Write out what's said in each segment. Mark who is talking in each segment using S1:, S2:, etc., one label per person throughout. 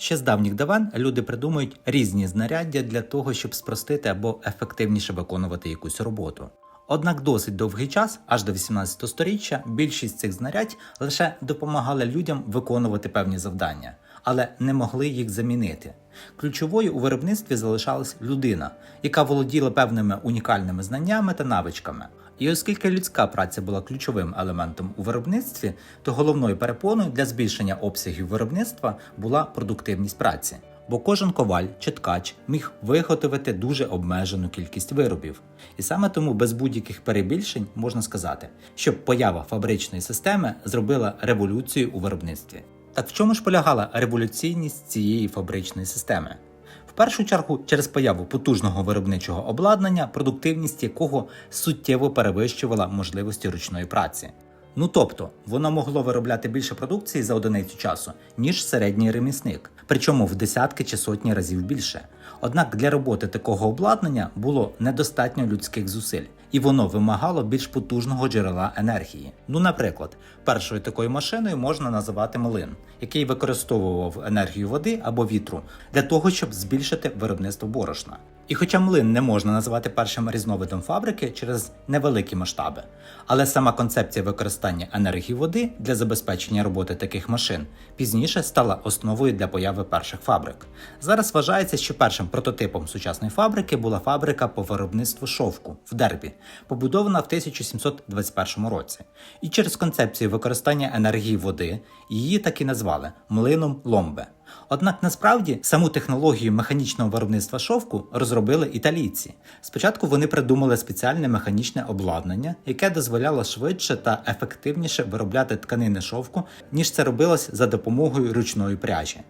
S1: Ще з давніх давен люди придумують різні знаряддя для того, щоб спростити або ефективніше виконувати якусь роботу. Однак досить довгий час, аж до 18 століття, більшість цих знарядь лише допомагали людям виконувати певні завдання, але не могли їх замінити. Ключовою у виробництві залишалась людина, яка володіла певними унікальними знаннями та навичками. І оскільки людська праця була ключовим елементом у виробництві, то головною перепоною для збільшення обсягів виробництва була продуктивність праці. Бо кожен коваль чи ткач міг виготовити дуже обмежену кількість виробів. І саме тому без будь-яких перебільшень можна сказати, що поява фабричної системи зробила революцію у виробництві. Так в чому ж полягала революційність цієї фабричної системи? В першу чергу через появу потужного виробничого обладнання, продуктивність якого суттєво перевищувала можливості ручної праці. Ну тобто, воно могло виробляти більше продукції за одиницю часу, ніж середній ремісник, причому в десятки чи сотні разів більше. Однак для роботи такого обладнання було недостатньо людських зусиль, і воно вимагало більш потужного джерела енергії. Ну, наприклад, першою такою машиною можна називати млин, який використовував енергію води або вітру для того, щоб збільшити виробництво борошна. І хоча млин не можна називати першим різновидом фабрики через невеликі масштаби, але сама концепція використання енергії води для забезпечення роботи таких машин пізніше стала основою для появи перших фабрик. Зараз вважається, що першим прототипом сучасної фабрики була фабрика по виробництву шовку в Дербі, побудована в 1721 році. І через концепцію використання енергії води її так і назвали млином Ломбе. Однак насправді саму технологію механічного виробництва шовку розробили італійці. Спочатку вони придумали спеціальне механічне обладнання, яке дозволяло швидше та ефективніше виробляти тканини шовку, ніж це робилось за допомогою ручної пряжі.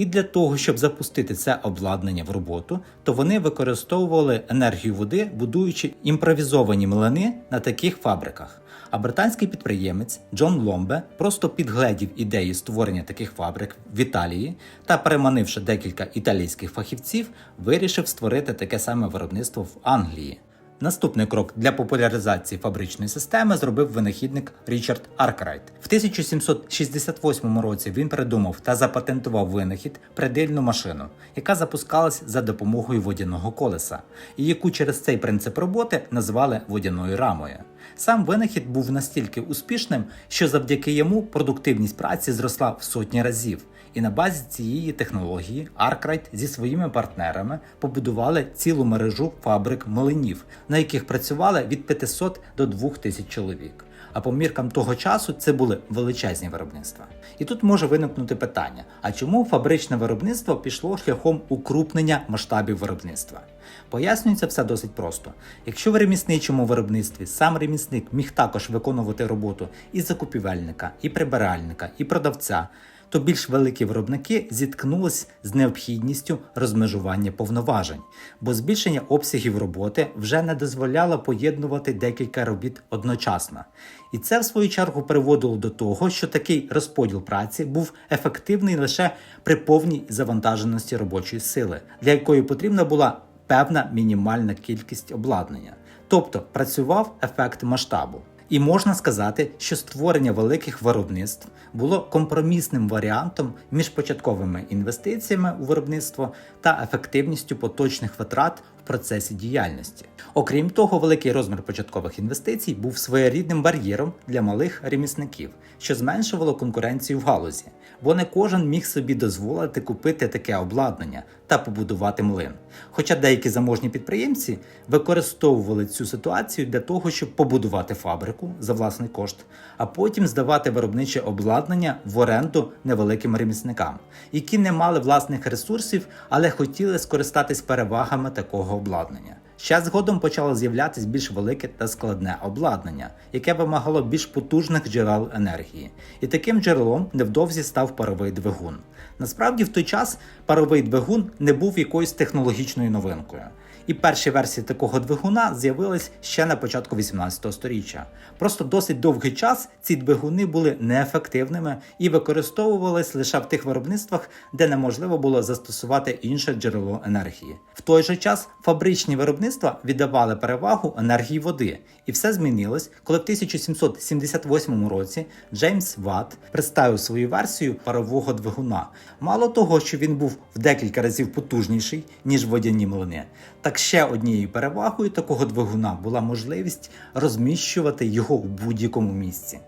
S1: І для того, щоб запустити це обладнання в роботу, то вони використовували енергію води, будуючи імпровізовані млини на таких фабриках. А британський підприємець Джон Ломбе просто підгледів ідею створення таких фабрик в Італії та, переманивши декілька італійських фахівців, вирішив створити таке саме виробництво в Англії. Наступний крок для популяризації фабричної системи зробив винахідник Річард Аркрайт. В 1768 році він придумав та запатентував винахід придильну машину, яка запускалась за допомогою водяного колеса, і яку через цей принцип роботи назвали водяною рамою. Сам винахід був настільки успішним, що завдяки йому продуктивність праці зросла в сотні разів. І на базі цієї технології Аркрайт зі своїми партнерами побудували цілу мережу фабрик млинів, на яких працювали від 500 до 2000 чоловік. А по міркам того часу це були величезні виробництва. І тут може виникнути питання: а чому фабричне виробництво пішло шляхом укрупнення масштабів виробництва? Пояснюється все досить просто. Якщо в ремісничому виробництві сам ремісник міг також виконувати роботу і закупівельника, і прибиральника, і продавця, то більш великі виробники зіткнулись з необхідністю розмежування повноважень, бо збільшення обсягів роботи вже не дозволяло поєднувати декілька робіт одночасно. І це, в свою чергу, приводило до того, що такий розподіл праці був ефективний лише при повній завантаженості робочої сили, для якої потрібна була певна мінімальна кількість обладнання, тобто працював ефект масштабу. І можна сказати, що створення великих виробництв було компромісним варіантом між початковими інвестиціями у виробництво та ефективністю поточних витрат процесі діяльності. Окрім того, великий розмір початкових інвестицій був своєрідним бар'єром для малих ремісників, що зменшувало конкуренцію в галузі, бо не кожен міг собі дозволити купити таке обладнання та побудувати млин. Хоча деякі заможні підприємці використовували цю ситуацію для того, щоб побудувати фабрику за власний кошт, а потім здавати виробниче обладнання в оренду невеликим ремісникам, які не мали власних ресурсів, але хотіли скористатись перевагами такого обладнання. Ще згодом почало з'являтися більш велике та складне обладнання, яке вимагало більш потужних джерел енергії. І таким джерелом невдовзі став паровий двигун. Насправді, в той час паровий двигун не був якоюсь технологічною новинкою. І перші версії такого двигуна з'явились ще на початку 18 століття. Просто досить довгий час ці двигуни були неефективними і використовувались лише в тих виробництвах, де неможливо було застосувати інше джерело енергії. В той же час фабричні виробництва віддавали перевагу енергії води, і все змінилось, коли в 1778 році Джеймс Ватт представив свою версію парового двигуна. Мало того, що він був в декілька разів потужніший ніж водяні млини, так ще однією перевагою такого двигуна була можливість розміщувати його в будь-якому місці.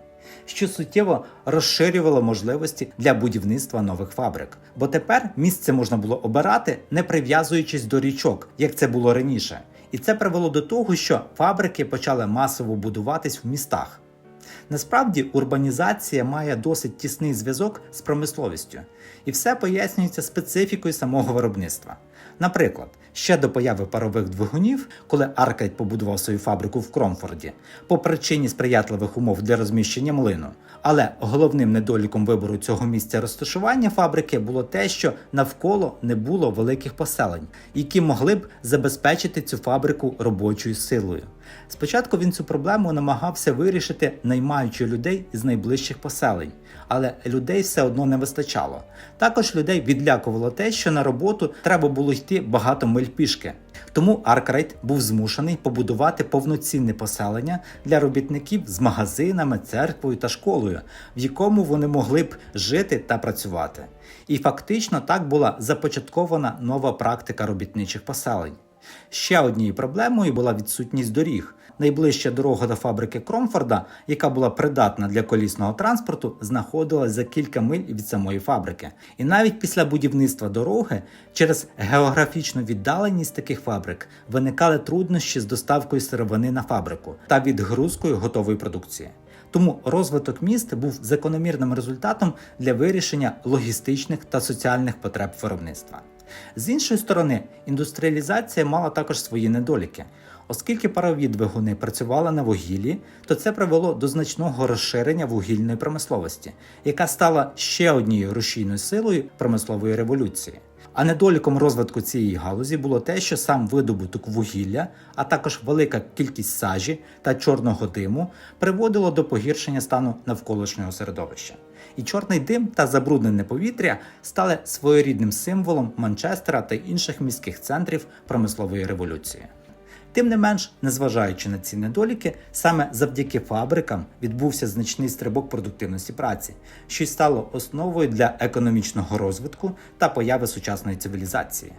S1: Що суттєво розширювало можливості для будівництва нових фабрик, бо тепер місце можна було обирати, не прив'язуючись до річок, як це було раніше. І це привело до того, що фабрики почали масово будуватись в містах. Насправді урбанізація має досить тісний зв'язок з промисловістю, і все пояснюється специфікою самого виробництва. Наприклад, ще до появи парових двигунів, коли Аркайт побудував свою фабрику в Кромфорді, по причині сприятливих умов для розміщення млину. Але головним недоліком вибору цього місця розташування фабрики було те, що навколо не було великих поселень, які могли б забезпечити цю фабрику робочою силою. Спочатку він цю проблему намагався вирішити, наймаючи людей із найближчих поселень, але людей все одно не вистачало. Також людей відлякувало те, що на роботу треба було йти багато миль пішки. Тому Аркрайт був змушений побудувати повноцінне поселення для робітників з магазинами, церквою та школою, в якому вони могли б жити та працювати. І фактично так була започаткована нова практика робітничих поселень. Ще однією проблемою була відсутність доріг. Найближча дорога до фабрики Кромфорда, яка була придатна для колісного транспорту, знаходилась за кілька миль від самої фабрики. І навіть після будівництва дороги через географічну віддаленість таких фабрик виникали труднощі з доставкою сировини на фабрику та відгрузкою готової продукції. Тому розвиток міст був закономірним результатом для вирішення логістичних та соціальних потреб виробництва. З іншої сторони, індустріалізація мала також свої недоліки. Оскільки парові двигуни працювали на вугіллі, то це привело до значного розширення вугільної промисловості, яка стала ще однією рушійною силою промислової революції. А недоліком розвитку цієї галузі було те, що сам видобуток вугілля, а також велика кількість сажі та чорного диму приводило до погіршення стану навколишнього середовища. І чорний дим та забруднене повітря стали своєрідним символом Манчестера та інших міських центрів промислової революції. Тим не менш, незважаючи на ці недоліки, саме завдяки фабрикам відбувся значний стрибок продуктивності праці, що й стало основою для економічного розвитку та появи сучасної цивілізації.